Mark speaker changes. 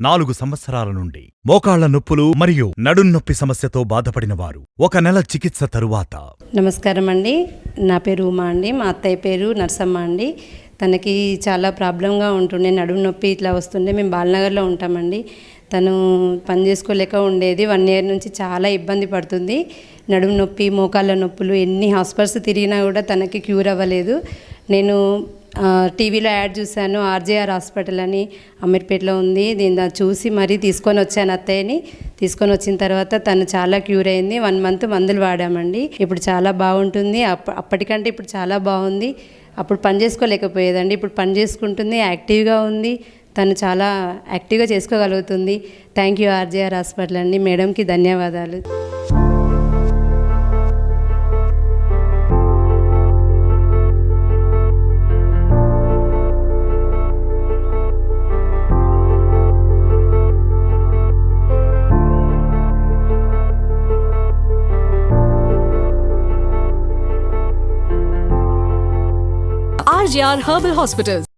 Speaker 1: నాలుగు సంవత్సరాల నుండి మోకాళ్ళ నొప్పులు మరియు నడున్నొప్పి సమస్యతో బాధపడిన వారు ఒక నెల చికిత్స తరువాత.
Speaker 2: నమస్కారం అండి. నా పేరు ఉమా అండి. మా అత్తయ్య పేరు నర్సమ్మ అండి. తనకి చాలా ప్రాబ్లంగా ఉంటుండే నడుము నొప్పి ఇట్లా వస్తుండే. మేము బాలనగర్లో ఉంటామండి. తను పని చేసుకోలేక ఉండేది. వన్ ఇయర్ నుంచి చాలా ఇబ్బంది పడుతుంది. నడుము నొప్పి మోకాళ్ళ నొప్పులు ఎన్ని హాస్పిటల్స్ తిరిగినా కూడా తనకి క్యూర్ అవ్వలేదు. నేను టీవీలో యాడ్ చూశాను. ఆర్జేఆర్ హాస్పిటల్ అని అమీర్పేటలో ఉంది. దీని చూసి మరీ తీసుకొని వచ్చాను అత్తయ్యని. తీసుకొని వచ్చిన తర్వాత తను చాలా క్యూర్ అయింది. వన్ మంత్ మందులు వాడామండి. ఇప్పుడు చాలా బాగుంటుంది. అప్ అప్పటికంటే ఇప్పుడు చాలా బాగుంది. అప్పుడు పని చేసుకోలేకపోయేదండి. ఇప్పుడు పని చేసుకుంటుంది. యాక్టివ్గా ఉంది. తను చాలా యాక్టివ్గా చేసుకోగలుగుతుంది. థ్యాంక్ యూ ఆర్జేఆర్ హాస్పిటల్ అండి. మేడంకి ధన్యవాదాలు.
Speaker 3: RGR Herbal Hospitals.